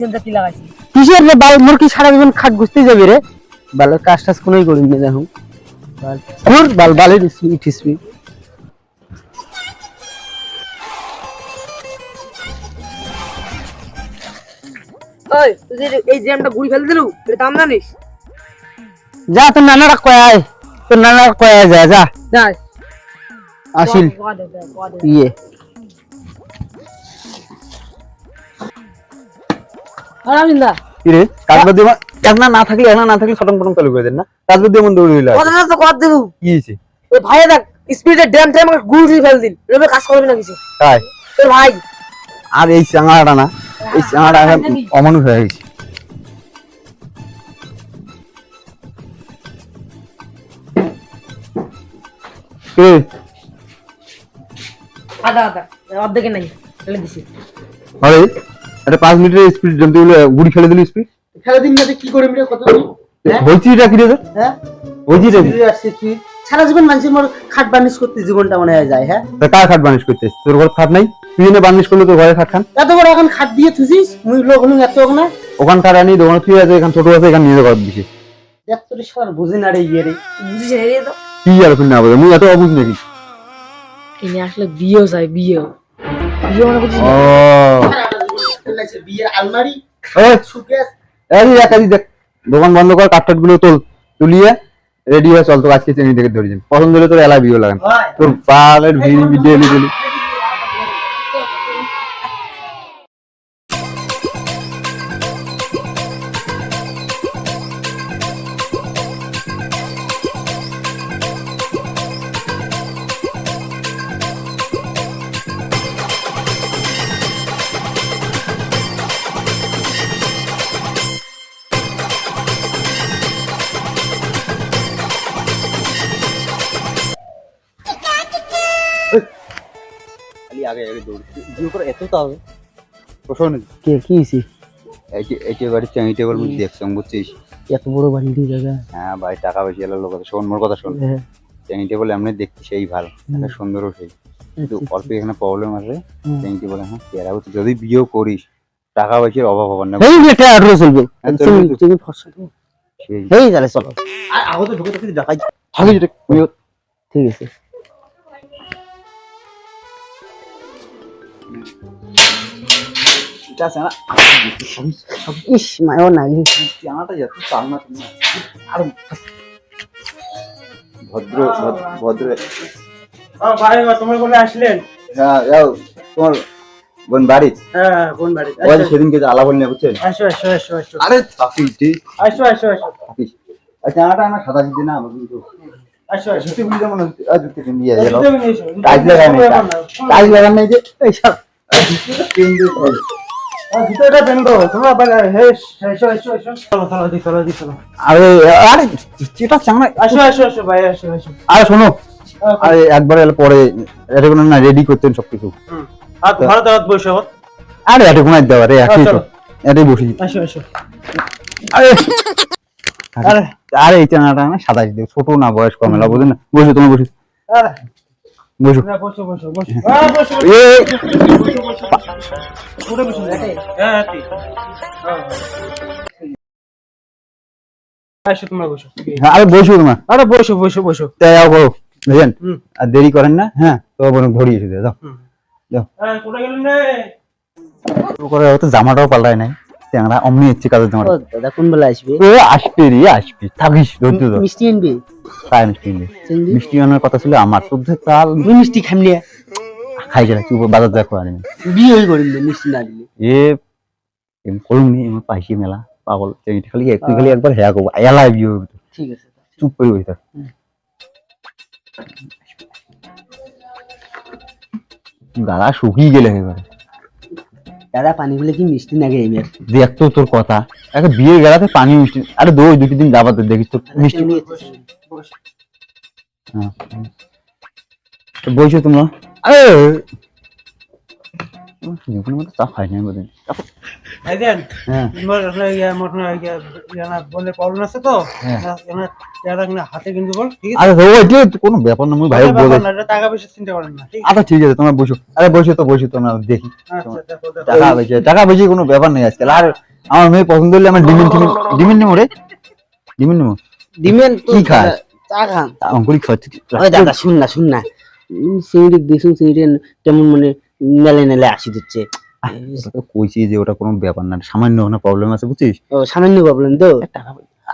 চিন্তা কি লাগাইছি? কিসের রে বাল মোর কি সারা জীবন খাট গুছতে যাবি রে? বাল কাজ টাজ কোনোই করি না দেখো বাল বাল বালের স্পিড স্পিড ওই তুই যে এই জ্যামটা গুড়ি ফেলে দিলু এর দাম জানিস? যা তোর নানারা কয় আয়। তোর নানারা কয় আয় যা যা। আসিল। কোয়া দে দে, কোয়া দে ইয়ে। আর আমি কাজবাদ দিয়ে একনা না থাকলে একনা না থাকলে সটং পটং চালু করে দেন না। কাজবাদ দিয়ে মন দৌড়ে দিল কথা তো কোয়া দেবু। কি হয়েছে? ওই ভাই দেখ স্পিডে ড্যাম টাইম আমাকে গুড়ি ফেলে দিল। এভাবে কাজ করবে না কিছু। তাই? তোর ভাই। আর এই চাঙাটা না এই চাঙাটা এখন অমানুষ হয়ে গেছে। কিরে? আদা আদা। অর্ধেকে নাই ফেলে দিছি। আরে একটা পাঁচ মিনিটের স্পিড বলে গুড়ি ফেলে দিলি স্পিড খেলা দিন না কি করে মিলে কত হয়েছিটা কি রে হ্যাঁ? হয়েছিটা কি? স্পিড সারা জীবন মানুষের মোর খাট বানিশ করতে জীবনটা মনে হয় যায় হ্যাঁ? তা কার খাট বানিশ করতে? তোর ঘর খাট নাই? তুই এনে বানিশ করলে তোর ঘরে খাট খান? এত বড় এখন খাট দিয়ে থুছিস মুই লোক হলুম এত না ওখান খাট আনি দোকানে তুই আছে এখান ছোট আছে এখান নিজে ঘর দিছে দেখ তোর সার বুঝি না রে ইয়ে রে। তো। কি আর শুনে না বলে মুই এত অবুঝ নাকি? ইনি আসলে বিয়েও চাই বিয়েও। বিয়ে মানে বুঝিস ও। বিয়ের আলমারি এই সুকেস এই দেখ দোকান বন্ধ কর কাঠগুলো তোল তুলিয়ে রেডি হয়ে চল তোর আজকে চেনি থেকে ধরে পছন্দ হলে তোর এলা বিয়ে লাগান। তোর পালের ভিড় ডেলি ডেলি আগে আগে দৌড় বিয়ে করে এত তাও শোন কে কি হইছে এইটি এইটি বাড়ি দেখছ বুঝছিস? এত বড় বাড়ি দিয়ে জায়গা হ্যাঁ ভাই টাকা বেশি এলো লোক শোন মোর কথা শোন। হ্যাঁ। চাই টেবিল এমনি দেখতে সেই ভালো একটা সুন্দরও সেই কিন্তু অল্প এখানে প্রবলেম আছে। চাই টেবিল হ্যাঁ যদি বিয়েও করিস টাকা পয়সার অভাব হবে না। এই একটা আঠারো চলবে। হ্যাঁ, তুমি চলবে। তুমি ফসল এই তাহলে চলো। আর আগত ঢুকে ঢুকে দেখাই। থাকে ঠিক আছে। এটা আছে না? ইস মায়ও নাগি জানাটা যত চাল না তুমি আর ভদ্র ভদ্র- ভদ্র ভাই তোমার বলে আসলেন? হ্যাঁ যাও তোমার বোন বাড়ি হ্যাঁ কোন বাড়ি ওই সেদিনকে যে আলা বললে বুঝছেন? আসো আসো আসো আসো। আরে আসো আসো আসো। জানাটা আমার সাদা দিদি না আমার কিন্তু আর শোনো। আরে একবার এলে পরে না রেডি করতেন সবকিছু। হাত ভালো দাওয়াত বসো আরে এটা কোনো দেওয়া রে একই তো। চলো। এটাই বসি আসো আসো। আরে। আরে আরে এই চানাটা না ছোট না বয়স কম এলা বুঝেন না? বসো তোমার বসো। বসো। বসো বসো হ্যাঁ বসো। আরে বসো তোমার। আরে বসো বসো বসো। তাই যাও করো বুঝলেন? আর দেরি করেন না হ্যাঁ? তো বোন ধরিয়ে এসে দাও হ্যাঁ করে জামাটাও পাল্টায় নাই। ট্যাংরা অমনি ইচ্ছে কাজের জামা দাদা কোন বেলা আসবে? ও আসবে রে আসবে। থাকিস ধৈর্য ধর। মিষ্টি আনবে? তাই মিষ্টি মিষ্টি আনার কথা ছিল আমার। শুদ্ধ তুই মিষ্টি খাই গেলে বাজার করে আনি বিয়ে হই করিম মিষ্টি না দিলে। এ এম করুন নি এমন পাইছি মেলা। পাগল চেঙ্গি খালি একটু খালি একবার হেয়া করব। এলাই বিয়ে ঠিক আছে চুপ করে বসে থাক। গালা শুকিয়ে গেলে এবারে। দাদা পানিগুলো কি মিষ্টি লাগে এবার দেখ তো তোর কথা। একটা বিয়ে গেলাতে পানি মিষ্টি। আরে দই দুটি দিন যাবার তো দেখিস তোর মিষ্টি। হ্যাঁ। বলছো তোমরা? আরে! জীবনের মতো চা খাই নাই হ্যাঁ। মোর মোর বলে প্রবলেম আছে তো? হ্যাঁ। এনা যারা কিনা হাতে কিন্তু বল ঠিক আছে? আরে ও কোনো ব্যাপার না মুই ভাই বলে ব্যাপার না, এটা টাকা পয়সা চিন্তা করেন না আচ্ছা ঠিক আছে তোমরা বসো। আরে বসো তো বসো তোমরা দেখি। আছে আচ্ছা দেখো দেখো। টাকা বেশি টাকা বেশি কোনো ব্যাপার নেই আজকাল। আর আমার মেয়ে পছন্দ হলে আমার ডিমেন টিমেন ডিমেন নেব রে। ডিমেন নেব? দিমেন কি খাস? চা খান। অঙ্কুরি খাচ্ছে দাদা শুন না শুন না। দেখুন চিংড়ি কেমন মানে নেলে নেলে আসি দিচ্ছে। তো কইছি যে ওটা কোনো ব্যাপার না সামান্য না প্রবলেম আছে বুঝছিস? ও সামান্য প্রবলেম তো।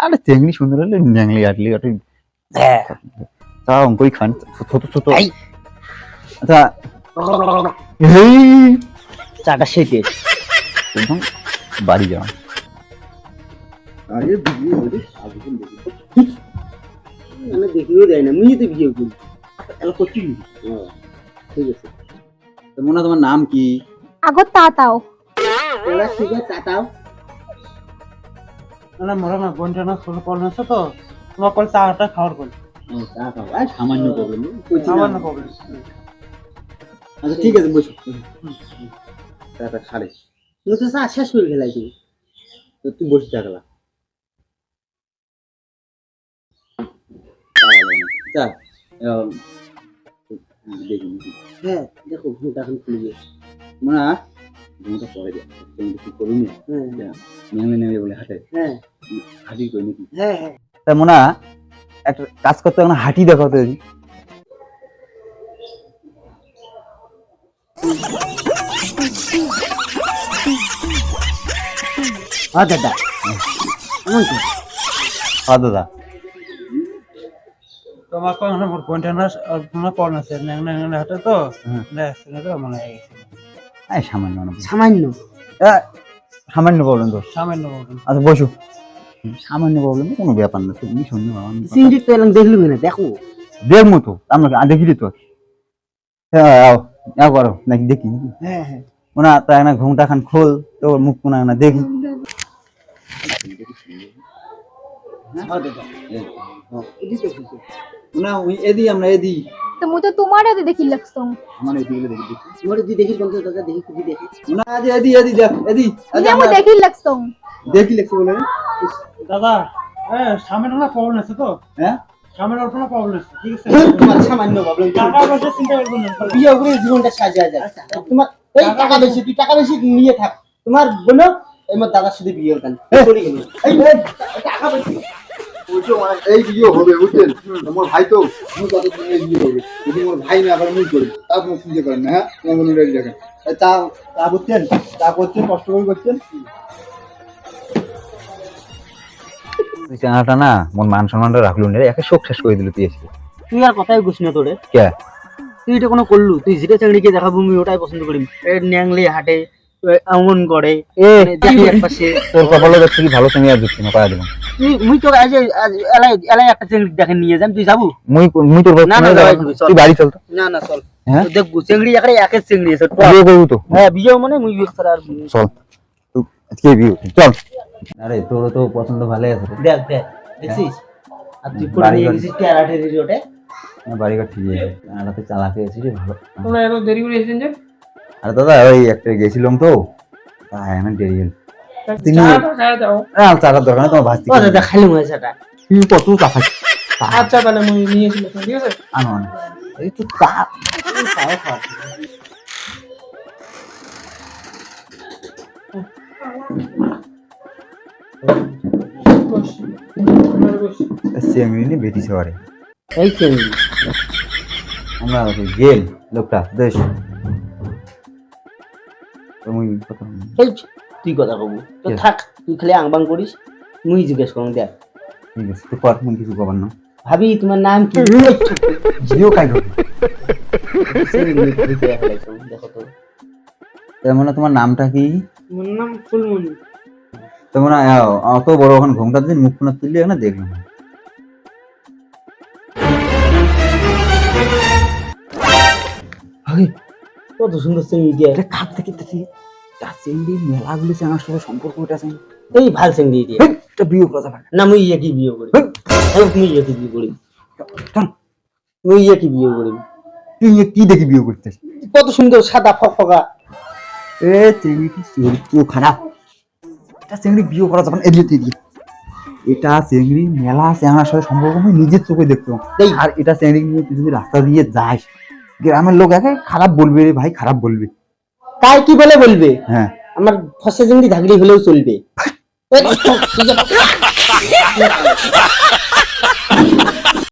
আরে চেংড়ি সুন্দর হলে ন্যাংলি আটলি আটলি হ্যাঁ। তা অঙ্কুরি খান ছোট ছোট এই। আচ্ছা এই। চাটা সেটে একদম বাড়ি যাওয়া। মানে দেখিও দেয় না মুই তো বিয়ে করি। এলা করছি ঠিক আছে। মনে তোমার নাম কি? আগত তাতাও। ওরা ঠিক আছে তাতাও। না মনে না বোনটা না ছোট প্রবলেম আছে তো তোমার কল চাটা খাওয়ার কল আর সামান্য প্রবলেম প্রবলেম আচ্ছা ঠিক আছে বসো তারপর খালে তুই তো চা শেষ করে ফেলাই তুই তো তুই বসে থাকলা চা দেখি। হ্যাঁ দেখো ঘুমটা এখন খুলে গিয়ে মনে ঘুমটা পরে যায় তুমি কি করবি না? হ্যাঁ। নেমে নেমে বলে হাটে। হ্যাঁ। হাঁটি করি নাকি? হ্যাঁ হ্যাঁ। তা মোনা একটা কাজ করতে হবে না হাঁটি দেখাতে যদি হ্যাঁ দাদা। হ্যাঁ দাদা। তোমার কল না মোর বোনটা না আর আছে? ন্যাং ন্যাং তো। মনে হয়ে। গেছে এই সামান্য না। সামান্য। সামান্য প্রবলেম তো। সামান্য প্রবলেম আচ্ছা বসো। সামান্য প্রবলেম কোনো ব্যাপার না তুমি কথা- চিংড়ি তো এলাম দেখলি না দেখো। দেখব তো আমরা তো। হ্যাঁ করো নাকি দেখি হ্যাঁ হ্যাঁ। ওনা তাই না ঘুমটা খান খোল তোর মুখ কোনা না দেখি। হ্যাঁ? তো। না ওই এদি আমরা এদি। তো তো তোমার হাতে দেখি লাগছো আমার এদিকে দেখি দেখি তোমার যদি দেখি কোন দাদা দেখি খুবই দেখি। না আজ এদি এদি দেখ এদি। আজ আমরা দেখি লাগছো দেখি লেখছে বলে। দাদা হ্যাঁ সামনে না প্রবলেম আছে তো? হ্যাঁ? সামনে অল্প না প্রবলেম আছে ঠিক আছে? তোমার সামান্য প্রবলেম টাকা পয়সা চিন্তা করবেন না। বিয়ে করে জীবনটা সাজিয়ে যায় তোমার এই টাকা বেশি তুই টাকা বেশি নিয়ে থাক। তোমার বোনো এমন দাদার সাথে বিয়ে কেন চলে গেল। এই এই, টাকা বেশি। এই বিয়ে হবে বুঝছেন? আমার ভাই তো আমি কত এই বিয়ে হবে। যদি আমার ভাই না আবার মুই করি তা আপনি চিন্তা করেন না হ্যাঁ? আমার মনে রেডি রাখেন। তা তা করছেন? তা করছেন কষ্ট করে করছেন? চ্যানেলটা না মন মান সম্মানটা রাখলু না একে শোক শেষ করে দিল তুই এসে তুই আর কথাই বুঝ না তোরে। কে? তুই এটা কোনো করলু? তুই জিরে চাংড়িকে দেখাবো আমি ওটাই পছন্দ করি। ন্যাংলি হাটে এমন করে। মানে দেখি এক পাশে তোর কপালে দেখছি কি ভালো তুমি আর দিচ্ছি না পায়া দেবো মুই তো আজ আজ এলাই এলাই একটা চিংড়ি দেখে নিয়ে যাম তুই যাব? মুই মুই তোর না, না, যাওয়াই যাবে, চল। তুই বাড়ি চল তো। না না চল। হ্যাঁ? দেখব চিংড়ি একারে একের চিংড়ি আছে বিয়ে করবি তো? হ্যাঁ বিয়ে মানে মুই বিয়ে ছাড়া আর চল। আজকে বিয়ে চল। আরে তোর তো পছন্দ ভালোই আছে। দেখ দেখ দেখছিস আর তুই করে বাড়ি নিয়ে ঘর। গেছিস টেরাটেরি রোডে বাড়িঘর ঠিক আছে। চালাকে আছি ভালো। তোমরা এত দেরি করে এসেছেন যে? আরে দাদা ওই একটা গেছিলাম তো। তাই আমি দেরি হল। তিনি খাওয়া যাও না চালার দরকার নেই তোমার ভাস্তি ও দাদা খালি মনে তুই কত আচ্ছা তাহলে মুই নিয়ে ঠিক আছে? আনো আনো। এই তো চা। বস বস চিংড়ি নিয়ে বেটিছে এই চিংড়ি আমরা গেল লোকটা দেশ তুমি কথা এই তুই কথা কব। তো থাক তুই খালি আংবাং করিস মুই জিজ্ঞেস করুন দেখ। ঠিক আছে তুই কর মুই কিছু কবার না। ভাবি তোমার নাম কি? ভিডিও কাই দেখো তো। মানে তোমার নামটা কি? মোর নাম ফুলমণি। তার মানে অত বড় ওখানে ঘুমটা দিন মুখ ফোনা তুললে না দেখলাম। ভাবি কত সুন্দর চিংড়ি দিয়ে এটা থেকে দেখি তার চিংড়ি মেলাগুলি আমার সাথে সম্পর্ক ওটা আছে এই ভালো চিংড়ি দিয়ে এটা বিয়ে করা যাবে না। মুই ইয়ে কি বিয়ে করি? আমি মুই ইয়ে কি বিয়ে করি? মুই ইয়ে কি বিয়ে করি? তুই এ কি দেখি বিয়ে করতেছ কত সুন্দর সাদা ফকফকা। এ চিংড়ি কি চরিত্র খারাপ এটা চিংড়ি বিয়ে করা যাবে এদিকে এদিকে। এটা চিংড়ি মেলা চেংড়ার সাথে সম্পর্ক আমি নিজের চোখে দেখতাম এই। আর এটা চিংড়ি নিয়ে তুই যদি রাস্তা দিয়ে যাস গ্রামের লোক একে খারাপ বলবে রে ভাই খারাপ বলবে তাই কি বলে বলবে হ্যাঁ আমার ফসে জিন্দি ধাগড়ি হলেও চলবে